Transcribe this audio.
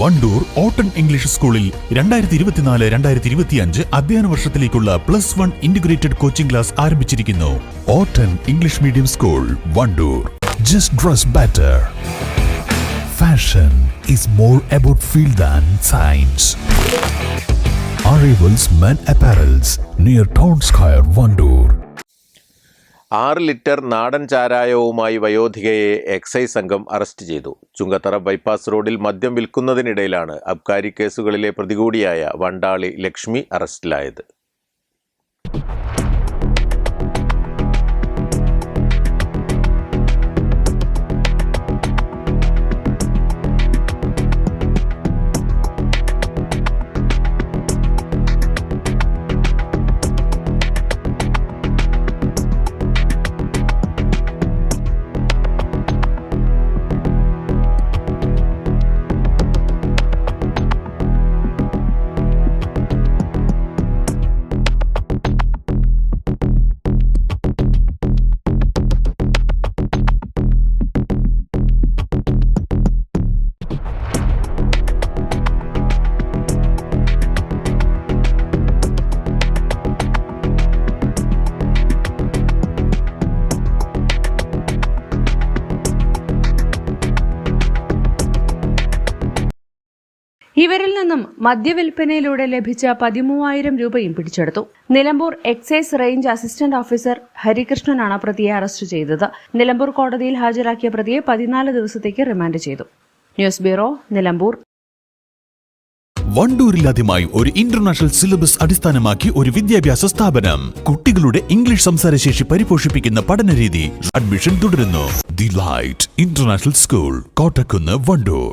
Wandoor ഓട്ടൺ English സ്കൂളിൽ രണ്ടായിരത്തി ഇരുപത്തിനാല് രണ്ടായിരത്തി ഇരുപത്തിയഞ്ച് അധ്യയന വർഷത്തിലേക്കുള്ള plus one integrated coaching class ആരംഭിച്ചിരിക്കുന്നു. ഓട്ടൺ English medium school Wandoor. Just dress better fashion is more about feel than science Arrivals Men Apparels near Town Square, Vandoor. ആറ് litre നാടൻ ചാരായവുമായി വയോധികയെ എക്സൈസ് സംഘം അറസ്റ്റ് ചെയ്തു. ചുങ്കത്തറ ബൈപ്പാസ് റോഡിൽ മദ്യം വിൽക്കുന്നതിനിടയിലാണ് അബ്കാരി കേസുകളിലെ പ്രതികൂടിയായ വണ്ടാളി ലക്ഷ്മി അറസ്റ്റിലായത്. ഇവരിൽ നിന്നും മദ്യവിൽപ്പനയിലൂടെ ലഭിച്ച പതിമൂവായിരം രൂപയും പിടിച്ചെടുത്തു. Nilambur excise range assistant officer ഹരികൃഷ്ണനാണ് പ്രതിയെ അറസ്റ്റ് ചെയ്തത്. നിലമ്പൂർ കോടതിയിൽ ഹാജരാക്കിയ പ്രതിയെ പതിനാല് ദിവസത്തേക്ക് റിമാൻഡ് ചെയ്തു. News bureau Nilambur. വണ്ടൂരിലാദ്യമായി ഒരു ഇന്റർനാഷണൽ സിലബസ് അടിസ്ഥാനമാക്കി ഒരു വിദ്യാഭ്യാസ സ്ഥാപനം. കുട്ടികളുടെ ഇംഗ്ലീഷ് സംസാരശേഷി പരിപോഷിപ്പിക്കുന്ന പഠനരീതി അഡ്മിഷൻ തുടരുന്നു. The light international school Kottakkunnu Wandoor.